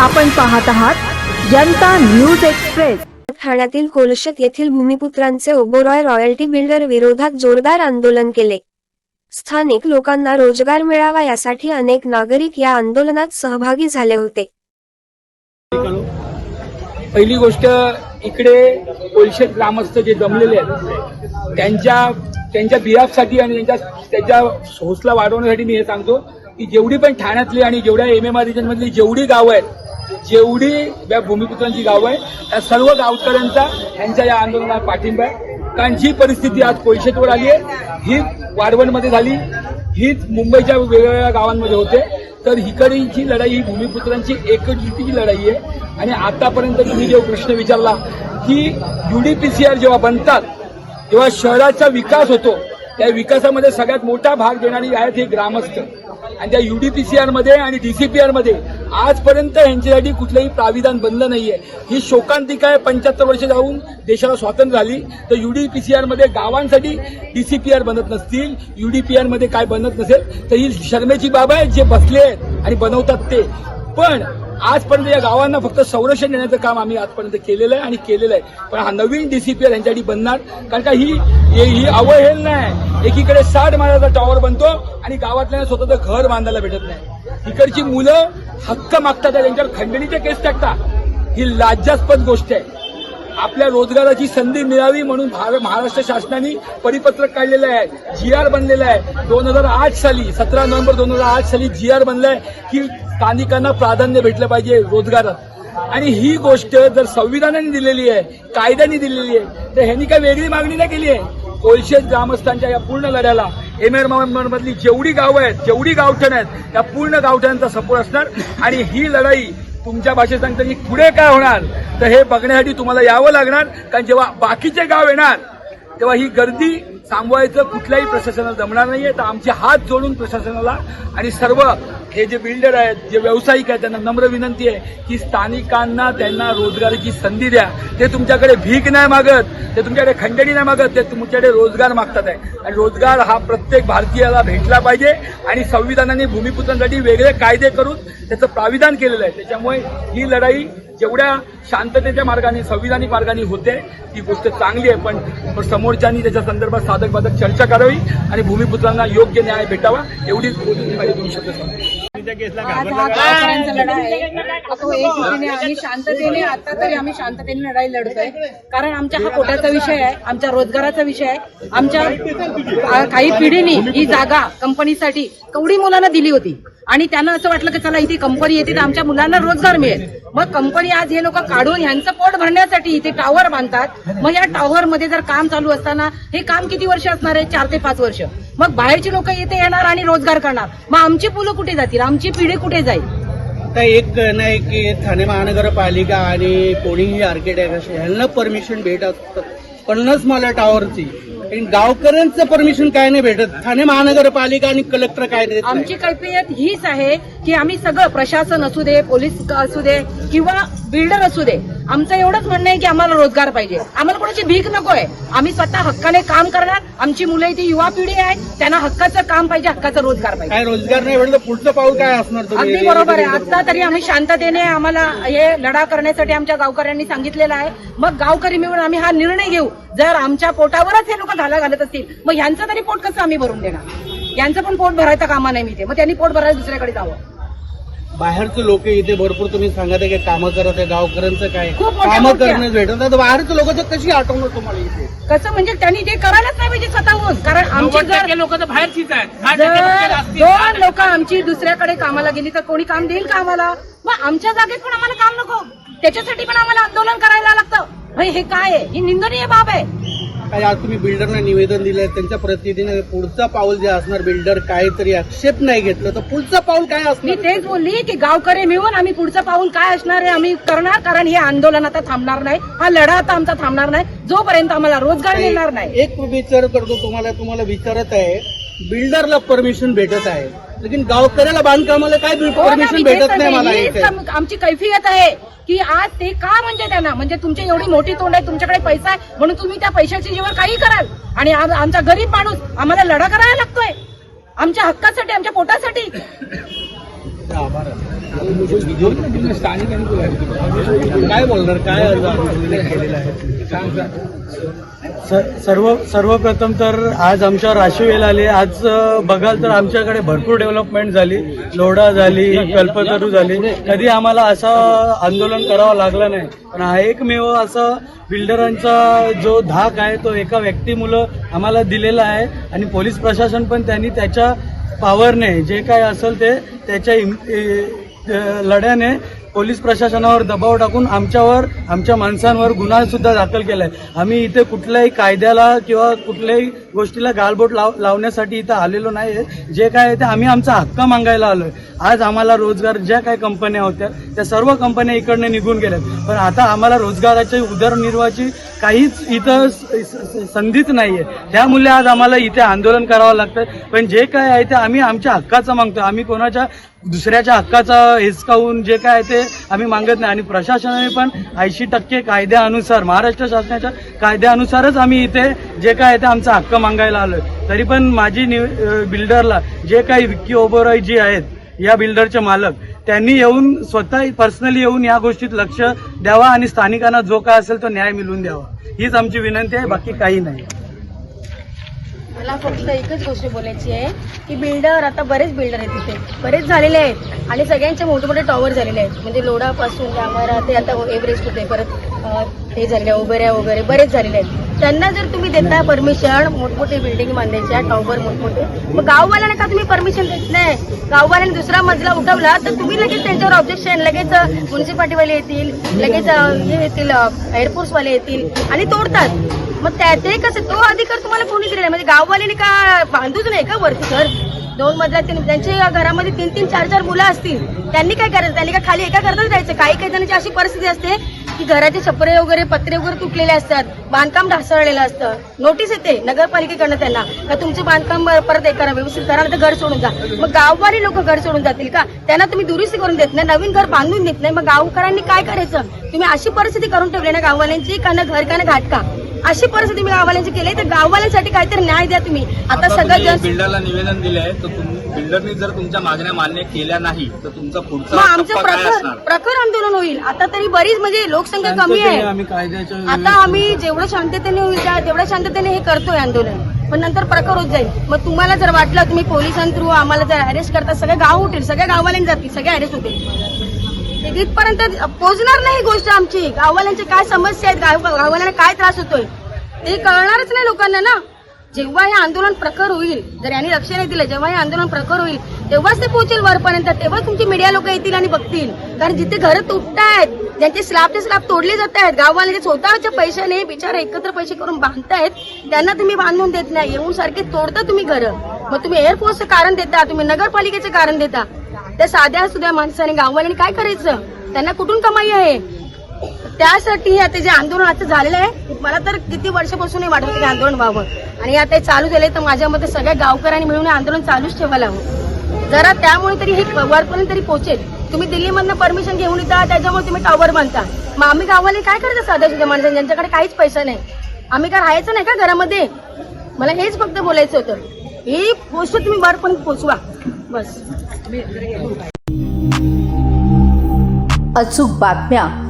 आपण पाहत आहात जनता न्यूज एक्सप्रेस. ठाण्यातील कोलशत येथील भूमिपुत्रांचे ओबोरॉय रॉयल्टी बिल्डर विरोधात जोरदार आंदोलन केले. स्थानिक लोकांना रोजगार मिळावा यासाठी अनेक नागरिक या आंदोलनात सहभागी झाले होते. पहिली गोष्ट इकडे कोलशेत ग्रामस्थ जे जमलेले आहेत त्यांच्या त्यांच्या बिहाफसाठी आणि त्यांच्या त्यांच्या हौसला वाढवण्यासाठी मी हे सांगतो की जेवढी पण ठाण्यातली आणि जेवढ्या एम एम आर रिजनमधली जेवढी गावं आहेत जेवढी या भूमिपुत्रांची गावं आहे त्या सर्व गावकऱ्यांचा यांच्या या आंदोलनात पाठिंबा आहे. कारण जी परिस्थिती आज कोळशेतवर आली आहे ही वारवणमध्ये झाली हीच मुंबईच्या वेगवेगळ्या गावांमध्ये होते. तर हिकडीची लढाई ही भूमिपुत्रांची एकजुटीची लढाई आहे. आणि आतापर्यंत तुम्ही जेव्हा प्रश्न विचारला की युडीपीसीआर जेव्हा बनतात तेव्हा शहराचा विकास होतो. त्या विकासामध्ये सगळ्यात मोठा भाग देणारी आहेत हे ग्रामस्थ. आणि त्या युडीपीसीआरमध्ये आणि डीसीपीआरमध्ये आजपर्यंत यांच्यासाठी कुठलंही प्राविधान बनलं नाहीये. ही शोकांतिका आहे पंच्याहत्तर वर्ष जाऊन देशाला स्वातंत्र्य झाली. तर युडीपीसीआरमध्ये गावांसाठी डीसीपीआर बनत नसतील. युडीपीआरमध्ये काय बनत नसेल तर ही शर्मेची बाब आहे. जे बसले आहेत आणि बनवतात ते. पण आजपर्यंत या गावांना फक्त संरक्षण देण्याचं काम आम्ही आजपर्यंत केलेलं आहे आणि केलेलं आहे. पण हा नवीन डीसीपीआर यांच्यासाठी बनणार कारण का ही ही ही आहे नाही. एकीकडे साठ माळ्याचा टॉवर बनतो आणि गावातल्या स्वतःचं घर बांधायला भेटत नाही. इकडची मुलं हक्क मागतात त्यांच्यावर खंडणीचे केस टाकता ही लाज्यास्पद गोष्ट आहे. आपल्या रोजगाराची संधी मिळावी म्हणून महाराष्ट्र शासनाने परिपत्रक काढलेलं आहे. जी आर बनलेलं आहे. दोन हजार आठ साली सतरा नोव्हेंबर दोन हजार आठ साली जी आर बनलाय की स्थानिकांना प्राधान्य भेटलं पाहिजे रोजगारात. आणि ही गोष्ट जर संविधानाने दिलेली आहे कायद्याने दिलेली आहे तर ह्यांनी काय वेगळी मागणी नाही केली आहे. कोलशेत ग्रामस्थांच्या या पूर्ण लढ्याला एम मधली जेवढी गावं आहेत जेवढी गावठण आहेत त्या पूर्ण गावठ्यांचा सपोर्ट असणार. आणि ही लढाई तुमच्या भाषेत सांगता की पुढे काय होणार तर हे बघण्यासाठी तुम्हाला यावं लागणार. कारण जेव्हा बाकीचे गाव येणार तेव्हा ही गर्दी थांबवायचं कुठल्याही प्रशासनाला जमणार नाहीये. तर आमचे हात जोडून प्रशासनाला आणि सर्व हे जे बिल्डर आहेत जे व्यावसायिक आहेत त्यांना नम्र विनंती आहे की स्थानिकांना त्यांना रोजगाराची संधी द्या. ते तुमच्याकडे भीक नाही मागत ते तुमच्याकडे खंडणी नाही मागत ते तुमच्याकडे रोजगार मागतात आहे. आणि रोजगार हा प्रत्येक भारतीयाला भेटला पाहिजे आणि संविधानाने भूमिपुत्रांसाठी वेगळे कायदे करून त्याचं प्राविधान केलेलं आहे. त्याच्यामुळे ही लढाई जेवढ्या शांततेच्या मार्गाने संविधानिक मार्गाने होते ती गोष्ट चांगली आहे. पण समोरच्यांनी त्याच्या संदर्भात साधक बाधक चर्चा करावी आणि भूमिपुत्रांना योग्य न्याय भेटावा एवढीच गोष्ट मी माझ्या शब्द सांगतो. आज हा गावकऱ्यांचा लढा आहे. तो एकजुटीने आम्ही शांततेने आता तरी आम्ही शांततेने लढाई लढतोय. कारण आमच्या हा पोटाचा विषय आहे आमच्या रोजगाराचा विषय आहे. आमच्या काही पिढीनी ही जागा कंपनीसाठी कवडी मुलांना दिली होती. आणि त्यांना असं वाटलं की चला इथे कंपनी येते तर आमच्या मुलांना रोजगार मिळेल. मग कंपनी आज हे लोक काढून ह्यांचं पोट भरण्यासाठी इथे टावर बांधतात. मग या टावर मध्ये जर काम चालू असताना हे काम किती वर्ष असणार आहे? चार ते पाच वर्ष. मग बाहेरची लोक इथे येणार आणि रोजगार करणार. मग आमची मुलं कुठे जातील? आमची पिढी कुठे जाईल? आता एक नाही की ठाणे महानगरपालिका आणि कोणीही आर्किटेक्ट ह्यांना परमिशन भेटत पन्नास मला टॉवरची गावकऱ्यांचं परमिशन काय नाही भेटत. ठाणे महानगरपालिका आणि कलेक्टर काय देत नाही. आमची कैफियत हीच आहे की आम्ही सगळं प्रशासन असू दे पोलीस असू दे किंवा बिल्डर असू दे आमचं एवढंच म्हणणं आहे की आम्हाला रोजगार पाहिजे. आम्हाला कोणाची भीक नको आहे आम्ही स्वतः हक्काने काम करणार. आमची मुलं इथे युवा पिढी आहे. त्यांना हक्काचं काम पाहिजे हक्काचा रोजगार पाहिजे. काय रोजगार नाही भेटलं तर पुढचं पाऊल काय असणार तुम्ही? अगदी बरोबर आहे. आता तरी आम्ही शांततेने आम्हाला हे लढा करण्यासाठी आमच्या गावकऱ्यांनी सांगितलेलं आहे. मग गावकरी मिळून आम्ही हा निर्णय घेऊ. जर आमच्या पोटावरच हे लोक घाला घालत असतील मग ह्यांचं तरी पोट कसं आम्ही भरून देणार? यांचं पण पोट भरायचं कामा नाही मी ते मग त्यांनी पोट भरायला दुसऱ्याकडे जावं. बाहेरचे लोक इथे भरपूर तुम्ही सांगत आहे की कामं करत आहे गावकऱ्यांचं काय? खूप मोठ्या कामं मोठ्या. करणं भेटत नाही. तर बाहेरचे लोक तर कशी आठवणार तुम्हाला इथे? कसं म्हणजे त्यांनी ते करायलाच नाही पाहिजे स्वतःहून. कारण आमची जर लोक तर बाहेरचीच आहेत. जर दोन लोक आमची दुसऱ्याकडे कामाला गेली तर कोणी काम देईल का आम्हाला? मग आमच्या जागेत पण आम्हाला काम नको. त्याच्यासाठी पण आम्हाला आंदोलन करायला लागतं. भाई हे काय आहे? ही निंदनीय बाब आहे. काय आज तुम्ही बिल्डरना निवेदन दिलंय त्यांच्या प्रतिनिधीने पुढचं पाऊल जे असणार बिल्डर काहीतरी आक्षेप नाही घेतलं तर पुढचं पाऊल काय मी असणार तेच बोलली की गावकरी मिळून आम्ही पुढचं पाऊल काय असणार आहे आम्ही करणार कारण हे आंदोलन आता थांबणार नाही हा लढा आता आमचा थांबणार नाही जोपर्यंत आम्हाला रोजगार मिळणार नाही. एक विचार करतो तुम्हाला तुम्हाला विचारत आहे बिल्डरला परमिशन भेटत आहे. लेकिन गावकऱ्याला बांधकामाला काय हो परमिशन मी भेटत नाही मला. इथे. आमची कैफियत आहे की आज ते का म्हणजे त्यांना? म्हणजे तुमची एवढी मोठी तोंड आहे तुमच्याकडे पैसा आहे म्हणून तुम्ही त्या पैशाची जीवर काही कराल? आणि आम- आमचा गरीब माणूस आम्हाला लढा करायला लागतोय. आमच्या हक्कासाठी आमच्या पोटासाठी. आभार स्थानिकांनी काय बोलणार? काय अर्ज आहे? सांग, सर्व सर्वप्रथम तर आज आमच्यावर राशी आले. आज बघाल तर आमच्याकडे भरपूर डेव्हलपमेंट झाली. लोढा झाली कल्पतरू झाली. कधी आम्हाला असं आंदोलन करावं लागलं नाही. पण हा एकमेव असं बिल्डरांचा जो धाक आहे तो एका व्यक्तीमुळं आम्हाला दिलेला आहे. आणि पोलीस प्रशासन पण त्यांनी त्याच्या पॉवरने जे काय असेल ते त्याच्या इम- ए- लढ्याने पोलीस प्रशासनावर दबाव टाकून आमच्यावर आमच्या माणसांवर गुन्हा सुद्धा दाखल केलाय. आम्ही इथे कुठल्याही कायद्याला किंवा कुठल्याही गोष्टीला गालबोट लाव लावण्यासाठी इथं आलेलो नाही जे काय आहे ते आम्ही आमचा हक्क मागायला आलोय. आज आम्हाला रोजगार ज्या काही कंपन्या होत्या त्या सर्व कंपन्या इकडनं निघून गेल्यात. पण आता आम्हाला रोजगाराच्या उदरनिर्वाहाची काहीच इथं स- स- संधीच त्यामुळे आज आम्हाला इथे आंदोलन करावं लागतं पण जे काय आहे ते आम्ही आमच्या हक्काचं मागतो आम्ही कोणाच्या दुसऱ्याच्या हक्काचा हिसकावून जे काय आहे ते आम्ही मागत नाही. आणि प्रशासनाने पण ऐंशी टक्के कायद्यानुसार महाराष्ट्र शासनाच्या कायद्यानुसारच आम्ही इथे जे काय आहे ते आमचा हक्क मागायला आलोय. तरी पण माझी बिल्डरला जे काही विक्की ओबरॉय जी आहेत या बिल्डरचे मालक त्यांनी येऊन स्वतः पर्सनली येऊन या गोष्टीत लक्ष द्यावा आणि स्थानिकांना जो काय असेल तो न्याय मिळवून द्यावा. हीच आमची विनंती आहे बाकी काही नाही. मला फक्त एकच गोष्ट बोलायची आहे की बिल्डर आता बरेच बिल्डर आहेत तिथे. बरेच झालेले आहेत आणि सगळ्यांचे मोठे मोठे टॉवर झालेले आहेत. म्हणजे लोडापासून ते आता एव्हरेस्ट होते परत हे झालेले उबेऱ्या वगैरे बरेच झालेले आहेत. त्यांना जर तुम्ही देताय परमिशन मोठमोठे बिल्डिंग बांधायच्या टॉवर मोठमोठे मग गाववाल्यांना का तुम्ही परमिशन देत नाही? गाववाल्यांनी दुसरा मजला उठवला तर तुम्ही लगेच त्यांच्यावर ऑब्जेक्शन लगेच म्युन्सिपाल्टीवाले येतील लगेच हे येतील एअरफोर्सवाले येतील आणि तोडतात. मग त्या ते कसं तो अधिकार तुम्हाला कोणी दिलेला म्हणजे गाववाल्याने का बांधूच नाही का वरती घर? दोन मजला तीन त्यांच्या घरामध्ये तीन तीन चार चार मुलं असतील. त्यांनी काय करायचं? त्यांनी काय खाली एका करताच जायचं काही काही जणांची अशी परिस्थिती असते की घराचे छपरे वगैरे पत्रे वगैरे तुटलेले असतात. बांधकाम ढासळलेलं असतं. नोटीस येते नगरपालिकेकडनं त्यांना का तुमचं बांधकाम परत हे करा व्यवस्थित करा तर घर सोडून जा. मग गाववाली लोक घर सोडून जातील का? त्यांना तुम्ही दुरुस्ती करून देत नाही नवीन घर बांधून देत नाही. मग गावकऱ्यांनी काय करायचं? तुम्ही अशी परिस्थिती करून ठेवली ना गाववाल्यांची का ना घर का ना घाट का? अशी परिस्थिती मी गाववाल्यांची केली तर गाववाल्यांसाठी काहीतरी न्याय द्या तुम्ही. आता सगळं बिल्डरला निवेदन दिलंय तर तुम्ही बिल्डरने जर तुमच्या मागण्या मान्य केल्या नाही तर तुमचा पुढचा आमचं टप्पा काय प्रखर असणार? प्रखर आंदोलन होईल. आता तरी बरीच म्हणजे लोकसंख्या कमी आहे. आम्ही कायद्याच्या आता आम्ही जेवढं शांततेने होईल त्या- तेवढ्या शांततेने हे करतोय आंदोलन. पण नंतर प्रखर होत जाईल. मग तुम्हाला जर वाटलं तुम्ही पोलिसां थ्रू आम्हाला जर अरेस्ट करता सगळे गाव उठेल सगळ्या गाववाल्यांनी जातील सगळे अरेस्ट होतील. ते तिथपर्यंत पोहोचणार नाही ही गोष्ट आमची. गाववाल्यांची काय समस्या आहेत गाव गाववाल्यांना काय त्रास होतोय ते कळणारच नाही लोकांना ना. जेव्हा हे आंदोलन प्रखर होईल जर यांनी लक्ष नाही दिलं जेव्हा हे आंदोलन प्रखर होईल तेव्हाच ते पोहोचेल वरपर्यंत तेव्हा तुमची मीडिया लोक येतील आणि बघतील. कारण जिथे घरं तुटतायत ज्यांचे स्लॅबचे स्लॅब तोडले जात आहेत गाववाले जे स्वतःच्या पैशाने बिचारा एकत्र पैसे करून बांधतायत त्यांना तुम्ही बांधून देत नाही. येऊन सारखे तोडता तुम्ही घरं. मग तुम्ही एअरफोर्सचं कारण देता तुम्ही नगरपालिकेचं कारण देता. त्या साध्या सुद्धा माणसाने गाववाल्याने काय करायचं? त्यांना कुठून कमाई आहे? त्यासाठी हे आता जे आंदोलन आता झालेलं आहे मला तर किती वर्षापासून वाटत होतं की आंदोलन व्हावं. आणि आता हे चालू झाले तर माझ्या मते सगळ्या गावकऱ्यांनी मिळून आंदोलन चालूच ठेवायला हवं. जरा त्यामुळे तरी हे वरपर्यंत तरी पोहोचेल तुम्ही दिल्लीमधनं परमिशन घेऊन येता त्याच्यामुळे तुम्ही टावर बांधता. मग आम्ही गावाला काय करतो साध्या सुद्धा माणसांनी ज्यांच्याकडे काहीच पैसा नाही. आम्ही काय राहायचं नाही का घरामध्ये? मला हेच फक्त बोलायचं होतं. ही गोष्ट तुम्ही वरपर्यंत पोचवा. बस. अचूक बातम्या